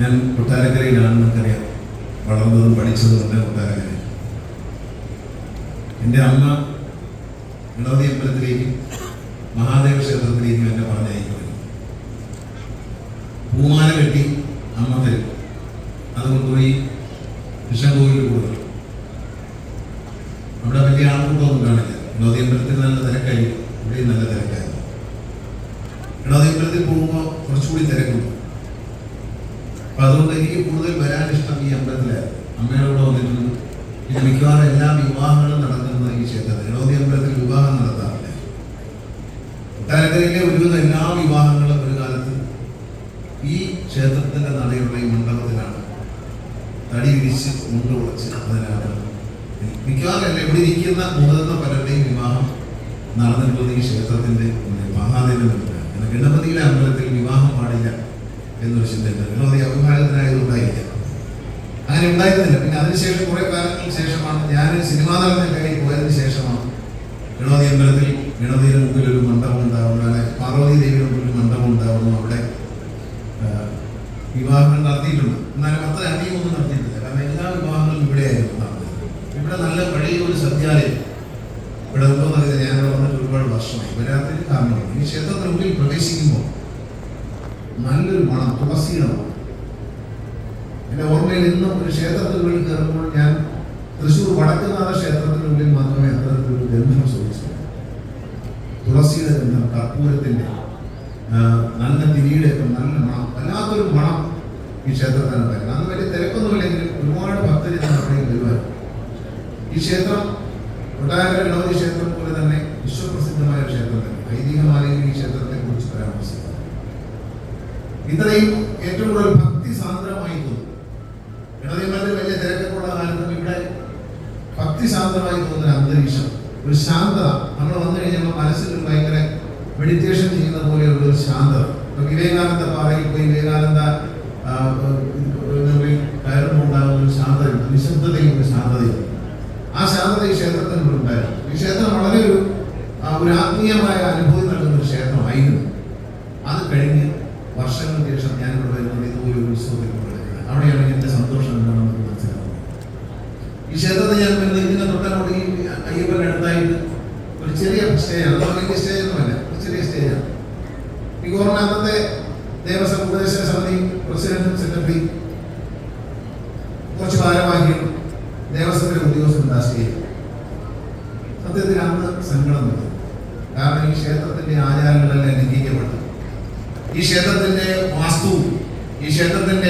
ഞാൻ കൊട്ടാരക്കരയിലാണ് നമുക്കറിയാം വളർന്നതും പഠിച്ചതും ഉണ്ട് കൊട്ടാരക്കര എന്റെ അമ്മ ഗണപതി അമ്പലത്തിലേക്കും മഹാദേവ ക്ഷേത്രത്തിലേക്കും എന്നെ പറഞ്ഞയക്കുമായിരുന്നു പൂമാല കെട്ടി അമ്മ തരും. അത് കൊണ്ടുപോയി കൃഷ്ണകോവിലിൽ കൊടുക്കും അവിടെ വലിയ ആൾക്കൂട്ടമൊന്നും കാണില്ല. ഗണപതി അമ്പലത്തിൽ നല്ല തിരക്കായിരിക്കും. ഇവിടെയും നല്ല തിരക്കായിരുന്നു ഗണപതി അമ്പലത്തിൽ പോകുമ്പോൾ കുറച്ചുകൂടി തിരക്കുണ്ട്. അപ്പൊ അതുകൊണ്ട് എനിക്ക് കൂടുതൽ വരാൻ ഇഷ്ടം ഈ അമ്പലത്തിലായിരുന്നു അമ്മയുടെ കൂടെ വന്നിട്ടുണ്ട്. പിന്നെ മിക്കവാറും എല്ലാ വിവാഹങ്ങളും നടക്കുന്നത് ഈ ക്ഷേത്രത്തിൽ. ഗണപതി അമ്പലത്തിൽ വിവാഹം നടത്താറില്ല കൊട്ടാരക്കരയിലെ ഒരുവിധം എല്ലാ വിവാഹങ്ങളും ഒരു കാലത്ത് ഈ ക്ഷേത്രത്തിന്റെ നടയുള്ള ഈ മണ്ഡപത്തിലാണ് തടി വിരിച്ച് മുണ്ട് ഉടച്ച് അതിനാണ് മിക്കവാറും അല്ല? ഇവിടെ ഇരിക്കുന്ന മുതിർന്ന പലരുടെയും വിവാഹം നടന്നിട്ടുള്ളത് ഈ ക്ഷേത്രത്തിന്റെ മഹാദേവൻ ഗണപതിയുടെ അമ്പലത്തിൽ വിവാഹം പാടില്ല. എന്നൊരു ചിന്തയുണ്ട്. ഗണപതി അഭിപ്രായത്തിനായതുകൊണ്ടായില്ല അങ്ങനെ ഉണ്ടായിരുന്നില്ല. പിന്നെ അതിനുശേഷം കുറെ കാലങ്ങൾക്ക് ശേഷമാണ് ഞാൻ സിനിമാ നടനൊക്കെ പോയതിനു ശേഷമാണ് ഗണപതി അമ്പലത്തിൽ ഗണപതിയുടെ മുമ്പിൽ ഒരു മണ്ഡപം ഉണ്ടാവുന്നു അങ്ങനെ പാർവതി ദേവിയുടെ മുമ്പിൽ ഒരു മണ്ഡപം ഉണ്ടാവുന്നു അവിടെ വിവാഹങ്ങൾ നടത്തിയിട്ടുണ്ട്. എന്നാലും അത്ര അധികം ഒന്നും നടത്തിയിട്ടില്ല. കാരണം എല്ലാ വിവാഹങ്ങളും ഇവിടെയായിരുന്നു നടന്നത്. ഇവിടെ നല്ല പഴയ ഒരു സദ്യാലയം ഇവിടെ ഉണ്ടോ അറിയില്ല ഞാൻ വന്നിട്ട് ഒരുപാട് വർഷമായി. വരാത്തൊരു കാരണമാണ് ഈ ക്ഷേത്രത്തിനുള്ളിൽ പ്രവേശിക്കുമ്പോൾ നല്ലൊരു മണം തുളസിയുടെ മണം എന്റെ ഓർമ്മയിൽ ഇന്നും ഒരു ക്ഷേത്രത്തിനുള്ളിൽ കയറുമ്പോൾ ഞാൻ തൃശ്ശൂർ വടക്കുന്നാഥ ക്ഷേത്രത്തിനുള്ളിൽ മാത്രമേ അത്തരത്തിലൊരു ഗന്ധം ശ്രമിച്ചിട്ടുള്ളൂ തുളസിയുടെ ഗന്ധം കർപ്പൂരത്തിന്റെ നല്ല തിരിയുടെ നല്ല മണം വല്ലാത്തൊരു മണം ഈ ക്ഷേത്രത്തിനുണ്ടായിരുന്നു. അന്ന് വലിയ തിരക്കൊന്നുമില്ലെങ്കിലും ഒരുപാട് ഭക്തർ ഇതിന് അവിടേക്ക് വരുമായിരുന്നു. ഈ ക്ഷേത്രം കൊട്ടാരക്കര ഗണപതി ക്ഷേത്രം പോലെ തന്നെ വിശ്വപ്രസിദ്ധമായ ഒരു ക്ഷേത്രം തന്നെ ഐതിഹ്യമാലയിൽ ഈ ക്ഷേത്രത്തെ കുറിച്ച് പരാമർശിക്കുന്നു ഇത്രയും ഏറ്റവും കൂടുതൽ ഭക്തി സാന്ദ്രമായി തോന്നും മറ്റു വലിയ തിരക്കൊള്ള കാലത്തും ഇവിടെ ഭക്തി സാന്ദ്രമായി തോന്നുന്ന അന്തരീക്ഷം ഒരു ശാന്തത. നമ്മൾ വന്നു കഴിഞ്ഞപ്പോൾ മനസ്സിൽ ഭയങ്കര മെഡിറ്റേഷൻ ചെയ്യുന്ന പോലെയുള്ള ഒരു ശാന്തത. ഇപ്പൊ വിവേകാനന്ദ പാറയിൽ പോയി വിവേകാനന്ദ കയറുമ്പോൾ ഉണ്ടാകുന്ന ഒരു ശാന്തതയുണ്ട്. നിശബ്ദതയും ഒരു ശാന്തതയും. ആ ശാന്തത ഈ ക്ഷേത്രത്തിനുണ്ടായിരുന്നു ഈ ക്ഷേത്രം വളരെ ഒരു ഒരു ആത്മീയമായ അനുഭൂതി ശേഷം ഞാൻ ഇവിടെ വരുന്നത് ഇതുപോലെ ഒരു ഉത്സവത്തിൽ പങ്കെടുക്കുന്നത് അവിടെയാണ് എന്റെ സന്തോഷം എന്താണെന്ന് മനസ്സിലാവുന്നത്. ഈ ക്ഷേത്രത്തിൽ ഞാൻ വരുന്നത് ഇങ്ങനെ തൊട്ടങ്ങോട്ട് ഈ അടുത്തായിട്ട് ഒരു ചെറിയ സ്റ്റേജാണ് അത് വലിയ സ്റ്റേജൊന്നുമല്ല ഒരു ചെറിയ സ്റ്റേജാണ് ഓർമ്മ അന്നത്തെ ദേവസ്വം ഉപദേശക സമിതി പ്രസിഡന്റും സെക്രട്ടറി കുറച്ച് ഭാരവാഹികളും ദേവസ്വത്തിലെ ഉദ്യോഗസ്ഥരും സ്റ്റേജ് സത്യത്തിൽ അന്ന് സങ്കടം തോന്നി കാരണം ഈ ക്ഷേത്രത്തിന്റെ ആചാരങ്ങളെല്ലാം ലംഘിക്കപ്പെട്ടു. ഈ ക്ഷേത്രത്തിന്റെ വാസ്തുവും ഈ ക്ഷേത്രത്തിന്റെ